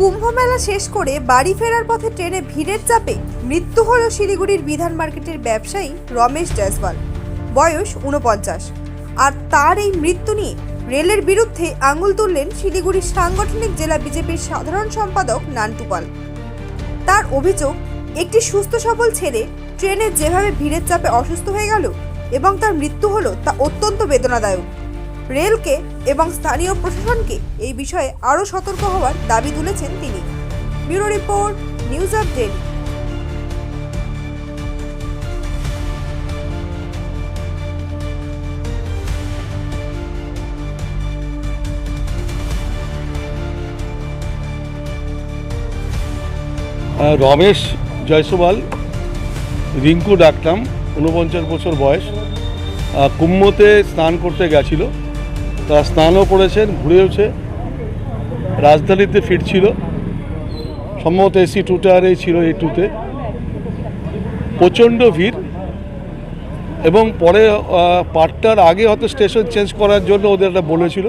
কুম্ভ মেলা শেষ করে বাড়ি ফেরার পথে ট্রেনে ভিড়ের চাপে মৃত্যু হল শিলিগুড়ির বিধান মার্কেটের ব্যবসায়ী রমেশ জয়সওয়াল। বয়স উনপঞ্চাশ আর তার এই মৃত্যু নিয়ে রেলের বিরুদ্ধে আঙুল তুললেন শিলিগুড়ির সাংগঠনিক জেলা বিজেপির সাধারণ সম্পাদক নান্টুপাল তার অভিযোগ, একটি সুস্থ সবল ছেলে ট্রেনে যেভাবে ভিড়ের চাপে অসুস্থ হয়ে গেল এবং তার মৃত্যু হলো তা অত্যন্ত বেদনাদায়ক। রেলকে এবং স্থানীয় প্রশাসনকে এই বিষয়ে আরও সতর্ক হওয়ার দাবি তুলেছেন তিনি। Bureau report news update. Ramesh Jaiswal Rinku ডাকতাম ঊনপঞ্চাশ বছর বয়স। আহ, কুম্ভতে স্নান করতে গেছিল। তা স্নানও করেছেন ঘুরেওছে। রাজধানীতে ফিরছিল। সম্ভবত এসি টু টায়ারেই ছিল এই টুতে প্রচণ্ড ভিড় এবং পরে আহ, পাটটার আগে হয়তো স্টেশন চেঞ্জ করার জন্য ওদের একটা বলেছিল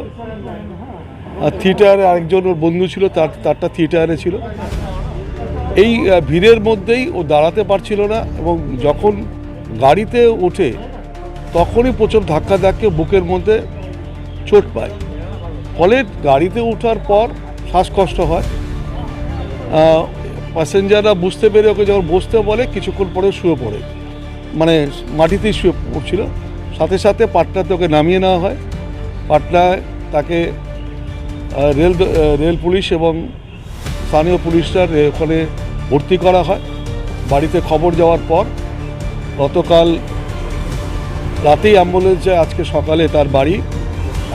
আর থিয়েটারে আরেকজন ওর বন্ধু ছিল তার তারটা থিয়েটারে ছিল। এই ভিড়ের মধ্যেই ও দাঁড়াতে পারছিল না এবং যখন গাড়িতে ওঠে তখনই প্রচুর ধাক্কা ধাক্কে বুকের মধ্যে চোট পায়। ফলে গাড়িতে ওঠার পর শ্বাসকষ্ট হয়। প্যাসেঞ্জাররা বুঝতে পেরে ওকে যখন বসতে বলে, কিছুক্ষণ পরে শুয়ে পড়ে। মানে মাটিতেই শুয়ে পড়ছিল। সাথে সাথে পাটনাতে ওকে নামিয়ে নেওয়া হয়। পাটনায় তাকে রেল রেল পুলিশ এবং স্থানীয় পুলিশরা ওখানে ভর্তি করা হয়। বাড়িতে খবর যাওয়ার পর গতকাল রাতেই অ্যাম্বুলেন্স, আজকে সকালে তার বাড়ি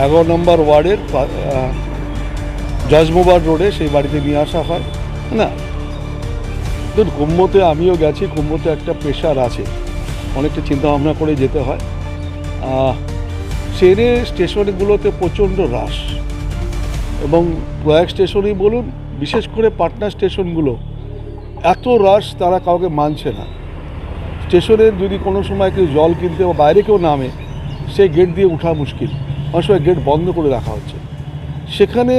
এগারো নম্বর ওয়ার্ডের জজমোবার রোডে সেই বাড়িতে নিয়ে আসা হয় না? দেখুন কুম্ভতে আমিও গেছি, কুম্ভতে একটা প্রেশার আছে, অনেকটা চিন্তা ভাবনা করে যেতে হয়। ট্রেনে, স্টেশনগুলোতে প্রচণ্ড রাশ এবং প্রয়াগ স্টেশনই বলুন, বিশেষ করে পাটনা স্টেশনগুলো, এত রাশ তারা কাউকে মানছে না। স্টেশনে যদি কোনো সময় কেউ জল কিনতে বা বাইরে কেউ নামে, সেই গেট দিয়ে ওঠা মুশকিল। অনেক সময় গেট বন্ধ করে রাখা হচ্ছে। সেখানে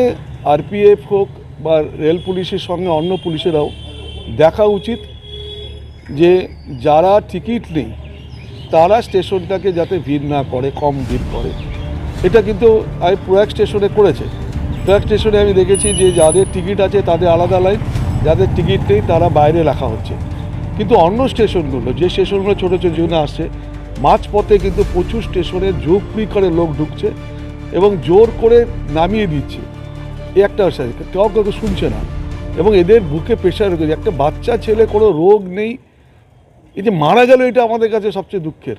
আরপিএফ হোক বা রেল পুলিশের সঙ্গে অন্য পুলিশেরাও দেখা উচিত যে যারা টিকিট নেই, তারা স্টেশনটাকে যাতে ভিড় না করে, কম ভিড় করে। এটা কিন্তু আমি প্রয়াগ স্টেশনে করেছে। প্রয়াগ স্টেশনে আমি দেখেছি যে যাদের টিকিট আছে, তাদের আলাদা লাইন, যাদের টিকিট নেই, তারা বাইরে রাখা হচ্ছে। কিন্তু অন্য স্টেশনগুলো, যে স্টেশনগুলো ছোটো ছোটো জন্য আসছে মাঝপথে কিন্তু প্রচুর স্টেশনে ঝুঁকড়ি করে লোক ঢুকছে এবং জোর করে নামিয়ে দিচ্ছে। এই একটা কেউ কেউ শুনছে না। এবং এদের বুকে প্রেশার রেখেছে একটা বাচ্চা ছেলে কোনো রোগ নেই। এই যে মারা গেল, এটা আমাদের কাছে সবচেয়ে দুঃখের।